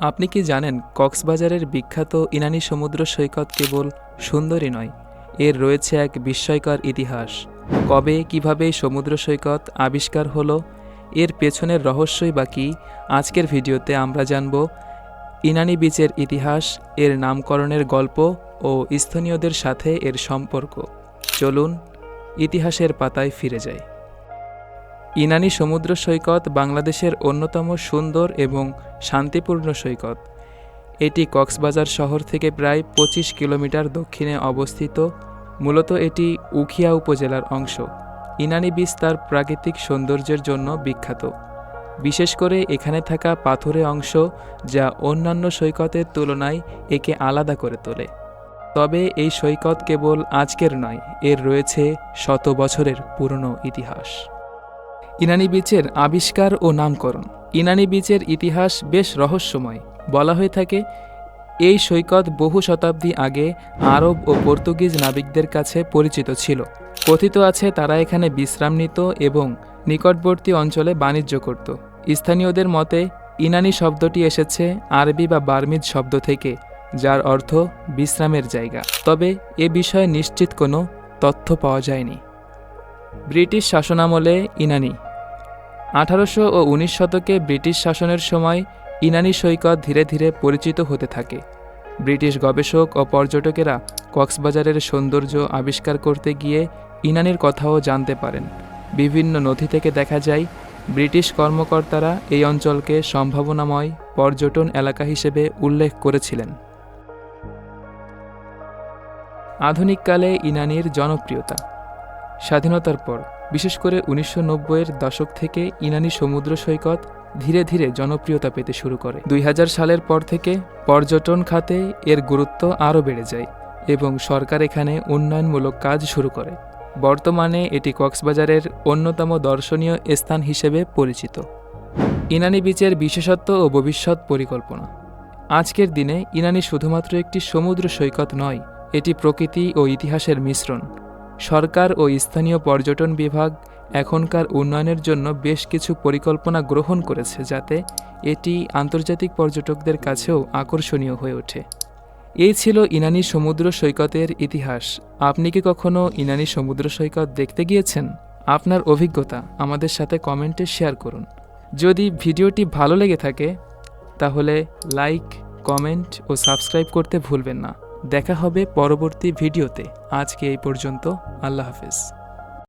আপনি কি জানেন কক্সবাজারের বিখ্যাত ইনানি সমুদ্র সৈকত কেবল সুন্দরই নয়, এর রয়েছে এক বিস্ময়কর ইতিহাস। কবে, কীভাবে সমুদ্র সৈকত আবিষ্কার হলো, এর পেছনের রহস্যই বা কী, আজকের ভিডিওতে আমরা জানব ইনানি বিচের ইতিহাস, এর নামকরণের গল্প ও স্থানীয়দের সাথে এর সম্পর্ক। চলুন, ইতিহাসের পাতায় ফিরে যাই। ইনানি সমুদ্র সৈকত বাংলাদেশের অন্যতম সুন্দর এবং শান্তিপূর্ণ সৈকত। এটি কক্সবাজার শহর থেকে প্রায় পঁচিশ কিলোমিটার দক্ষিণে অবস্থিত, মূলত এটি উখিয়া উপজেলার অংশ। ইনানি বীচ তার প্রাকৃতিক সৌন্দর্যের জন্য বিখ্যাত। বিশেষ করে এখানে থাকা পাথুরে অংশ, যা অন্যান্য সৈকতের তুলনায় একে আলাদা করে তোলে। তবে এই সৈকত কেবল আজকের নয়, এর রয়েছে শত বছরের পুরনো ইতিহাস। ইনানি বীচের আবিষ্কার ও নামকরণ। ইনানি বীচের ইতিহাস বেশ রহস্যময়। বলা হয়ে থাকে, এই সৈকত বহু শতাব্দী আগে আরব ও পর্তুগিজ নাবিকদের কাছে পরিচিত ছিল। কথিত আছে, তারা এখানে বিশ্রাম নিত এবং নিকটবর্তী অঞ্চলে বাণিজ্য করত। স্থানীয়দের মতে, ইনানি শব্দটি এসেছে আরবি বা বার্মিজ শব্দ থেকে, যার অর্থ বিশ্রামের জায়গা। তবে এ বিষয়ে নিশ্চিত কোনো তথ্য পাওয়া যায়নি। ব্রিটিশ শাসনামলে ইনানি আঠারোশো ও উনিশ শতকে ব্রিটিশ শাসনের সময় ইনানি সৈকত ধীরে ধীরে পরিচিত হতে থাকে। ব্রিটিশ গবেষক ও পর্যটকেরা কক্সবাজারের সৌন্দর্য আবিষ্কার করতে গিয়ে ইনানির কথাও জানতে পারেন। বিভিন্ন নথি থেকে দেখা যায়, ব্রিটিশ কর্মকর্তারা এই অঞ্চলকে সম্ভাবনাময় পর্যটন এলাকা হিসেবে উল্লেখ করেছিলেন। আধুনিককালে ইনানির জনপ্রিয়তা। স্বাধীনতার পর বিশেষ করে উনিশশো নব্বইয়ের দশক থেকে ইনানি সমুদ্র সৈকত ধীরে ধীরে জনপ্রিয়তা পেতে শুরু করে। দুই হাজার সালের পর থেকে পর্যটন খাতে এর গুরুত্ব আরও বেড়ে যায় এবং সরকার এখানে উন্নয়নমূলক কাজ শুরু করে। বর্তমানে এটি কক্সবাজারের অন্যতম দর্শনীয় স্থান হিসেবে পরিচিত। ইনানি বিচের বিশেষত্ব ও ভবিষ্যৎ পরিকল্পনা। আজকের দিনে ইনানি শুধুমাত্র একটি সমুদ্র সৈকত নয়, এটি প্রকৃতি ও ইতিহাসের মিশ্রণ। সরকার ও স্থানীয় পর্যটন বিভাগ এখনকার উন্নয়নের জন্য বেশ কিছু পরিকল্পনা গ্রহণ করেছে যাতে এটি আন্তর্জাতিক পর্যটকদের কাছেও আকর্ষণীয় হয়ে ওঠে। এই ছিল ইনানি সমুদ্র সৈকতের ইতিহাস। আপনি কি কখনো ইনানি সমুদ্র সৈকত দেখতে গিয়েছেন? আপনার অভিজ্ঞতা আমাদের সাথে কমেন্টে শেয়ার করুন। যদি ভিডিওটি ভালো লেগে থাকে, তাহলে লাইক, কমেন্ট ও সাবস্ক্রাইব করতে ভুলবেন না। দেখা হবে পরবর্তী ভিডিওতে। আজকে এই পর্যন্ত আল্লাহ হাফেজ।